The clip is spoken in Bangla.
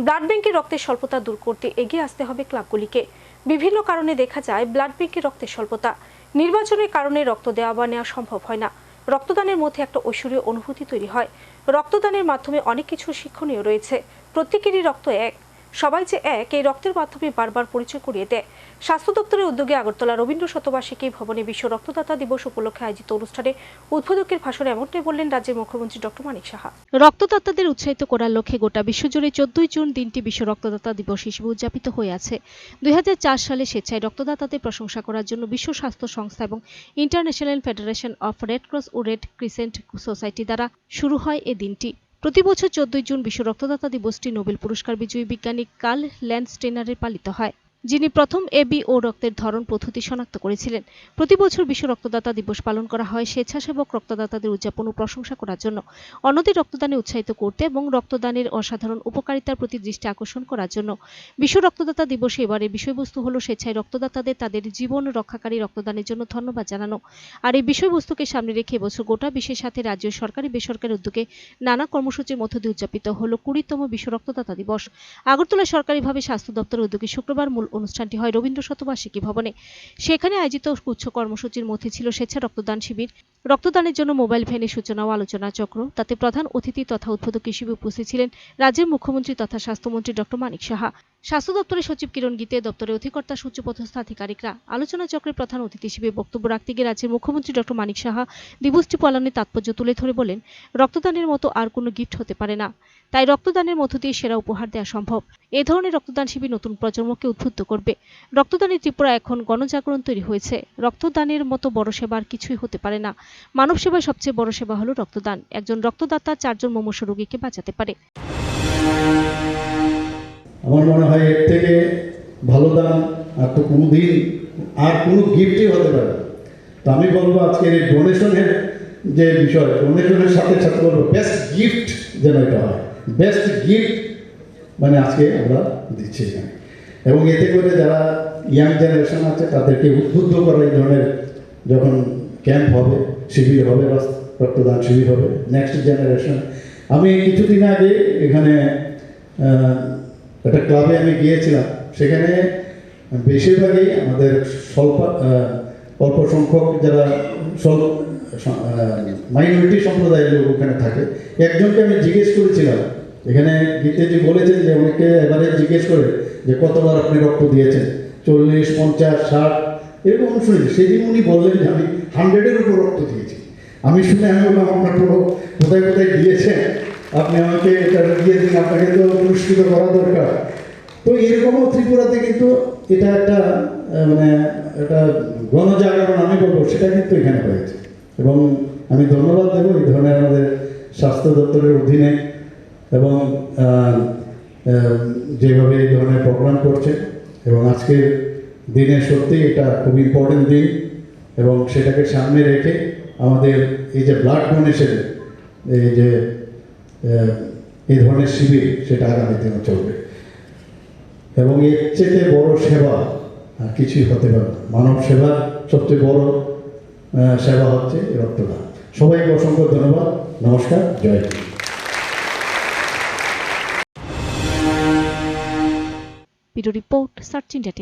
ব্লাড ব্যাংকে রক্তের স্বল্পতা দূর করতে এগিয়ে আসতে হবে ক্লাবগুলিকে। বিভিন্ন কারণে দেখা যায়, ব্লাড ব্যাংকে রক্তের স্বল্পতা। নির্বাচনের কারণে রক্ত দেওয়া বা নেওয়া সম্ভব হয় না। রক্তদানের মধ্যে একটা ঐশ্বরীয় অনুভূতি তৈরি হয়। রক্তদানের মাধ্যমে অনেক কিছু শিক্ষণীয় রয়েছে। প্রত্যেকেরই রক্ত এক। সবাই যে এক, এই রক্তের মাধ্যমে বারবার পরিচয় করিয়ে দেয়। স্বাস্থ্য দপ্তরের উদ্যোগে আগরতলা রবীন্দ্র শতবার্ষিকী ভবনে বিশ্ব রক্তদাতা দিবস উপলক্ষে আয়োজিত অনুষ্ঠানে উদ্বোধকের ভাষণে এমনটাই বললেন রাজ্যের মুখ্যমন্ত্রী ডক্টর মানিক সাহা। রক্তদাতাদের উৎসাহিত করার লক্ষ্যে গোটা বিশ্বজুড়ে চোদ্দই জুন দিনটি বিশ্ব রক্তদাতা দিবস হিসেবে উদযাপিত হয়ে আছে। দুই সালে স্বেচ্ছায় রক্তদাতাদের প্রশংসা করার জন্য বিশ্ব স্বাস্থ্য সংস্থা এবং International Federation of Red Cross O Red Crescent Society দ্বারা শুরু হয় এ দিনটি। প্রতি বছর চোদ্দই জুন বিশ্ব রক্তদাতা দিবসটি নোবেল পুরস্কার বিজয়ী বিজ্ঞানী কার্ল ল্যান্ডস্টেনারের পালিত হয়। যিনি প্রথম এবি ও রক্তের ধরন পদ্ধতি শনাক্ত করেছিলেন। প্রতি বছর বিশ্ব রক্তদাতা দিবস পালন করা হয় স্বেচ্ছাসেবক রক্তদাতাদের উদযাপন ও প্রশংসা করার জন্য। অন্যদের রক্তদানে উৎসাহিত করতে এবং রক্তদানের অসাধারণ উপকারিতার প্রতি দৃষ্টি আকর্ষণ করার জন্য। বিশ্ব রক্তদাতা দিবসে এবারে বিষয়বস্তু হলো স্বেচ্ছায় রক্তদাতাদের তাদের জীবন রক্ষাকারী রক্তদানের জন্য ধন্যবাদ জানানো। আর এই বিষয়বস্তুকে সামনে রেখে এবছর গোটা বিশ্বের সাথে রাজ্য সরকারি বেসরকারি উদ্যোগে নানা কর্মসূচির মধ্য দিয়ে উদযাপিত হলো কুড়িতম বিশ্ব রক্তদাতা দিবস। আগরতলা সরকারিভাবে স্বাস্থ্য দপ্তরের উদ্যোগে শুক্রবার মূল অনুষ্ঠানটি হয় রবীন্দ্র শতবার্ষিকী ভবনে। সেখানে আয়োজিত উচ্চ কর্মসূচির মধ্যে ছিল স্বেচ্ছা রক্তদান শিবির। রক্তদানের জন্য মোবাইল ভ্যানের সূচনা ও আলোচনা চক্র, তাতে প্রধান অতিথি তথা উদ্বোধক হিসেবে উপস্থিত ছিলেন রাজ্যের মুখ্যমন্ত্রী তথা স্বাস্থ্যমন্ত্রী ডক্টর মানিক সাহা। স্বাস্থ্য দপ্তরের সচিব কিরণ গীতে, দপ্তরের অধিকর্তা সূচ্যপদস্থ আধিকারিকরা, আলোচনা চক্রের প্রধান অতিথি হিসেবে বক্তব্য রাখতে গিয়ে রাজ্যের মুখ্যমন্ত্রী ডক্টর মানিক সাহা দিবসটি পালনের তাৎপর্য তুলে ধরে বলেন, রক্তদানের মতো আর কোনো গিফট হতে পারে না। তাই রক্তদানের মধ্য দিয়ে সেরা উপহার দেওয়া সম্ভব। এ ধরনের রক্তদান শিবির নতুন প্রজন্মকে উদ্বুদ্ধ করবে। রক্তদানের ত্রিপুরা এখন গণজাগরণ তৈরি হয়েছে। রক্তদানের মতো বড় সেবার কিছুই হতে পারে না। মানব সেবায় সবচেয়ে বড় সেবা হলো রক্তদান। একজন রক্তদাতা চারজন মুমূর্ষু রোগীকে বাঁচাতে পারে। আমার মনে হয় এর থেকে ভালো দাম আর তো কোনো দিন আর কোনো গিফটই হতে পারে তো আমি বলব আজকের এই ডোনেশনের যে বিষয় ডোনেশনের সাথে সাথে বলব বেস্ট গিফট যেন এটা হয়। বেস্ট গিফট মানে আজকে আমরা দিচ্ছি এখানে। এবং এতে করে যারা ইয়াং জেনারেশন আছে, তাদেরকে উদ্বুদ্ধ করা এই ধরনের যখন ক্যাম্প হবে, শিবির হবে রক্তদান শিবির হবে নেক্সট জেনারেশন আমি কিছুদিন আগে এখানে একটা ক্লাবে আমি গিয়েছিলাম। সেখানে বেশিরভাগই আমাদের স্বল্প অল্প সংখ্যক যারা স্বল্প মাইনরিটি সম্প্রদায়ের লোক ওখানে থাকে, একজনকে আমি জিজ্ঞেস করেছিলাম। এখানে গীতেজি বলেছেন যে অনেকে এবারে জিজ্ঞেস করে যে কতবার আপনি রক্ত দিয়েছেন? চল্লিশ, পঞ্চাশ, ষাট এরকম শুনেছি সেদিন উনি বললেন যে আমি হান্ড্রেডের উপর রক্ত দিয়েছি। আমি শুনে আমি বললাম, আপনার পুরো কোথায় কোথায় দিয়েছেন? আপনি আমাকে এটা দিয়ে দিন, আপনাকে তো পুরস্কৃত করা দরকার। তো এরকমও ত্রিপুরাতে কিন্তু এটা একটা মানে একটা গণজাগরণ আমি বলব, সেটা কিন্তু এখানে হয়েছে। এবং আমি ধন্যবাদ দেবো এই ধরনের আমাদের স্বাস্থ্য দপ্তরের অধীনে এবং যেভাবে এই ধরনের প্রোগ্রাম করছে। এবং আজকের দিনে সত্যি এটা খুব ইম্পর্টেন্ট দিন এবং সেটাকে সামনে রেখে আমাদের এই যে ব্লাড ডোনেশন এই যে এই ধরনের শিবির সেটা আগামী দিনে চলবে। এবং এর চেয়ে বড় সেবা আর কিছুই হতে পারে মানব সেবার সবচেয়ে বড় সেবা হচ্ছে রক্তদান। সবাইকে অসংখ্য ধন্যবাদ। নমস্কার, Jai Hind. Report, search India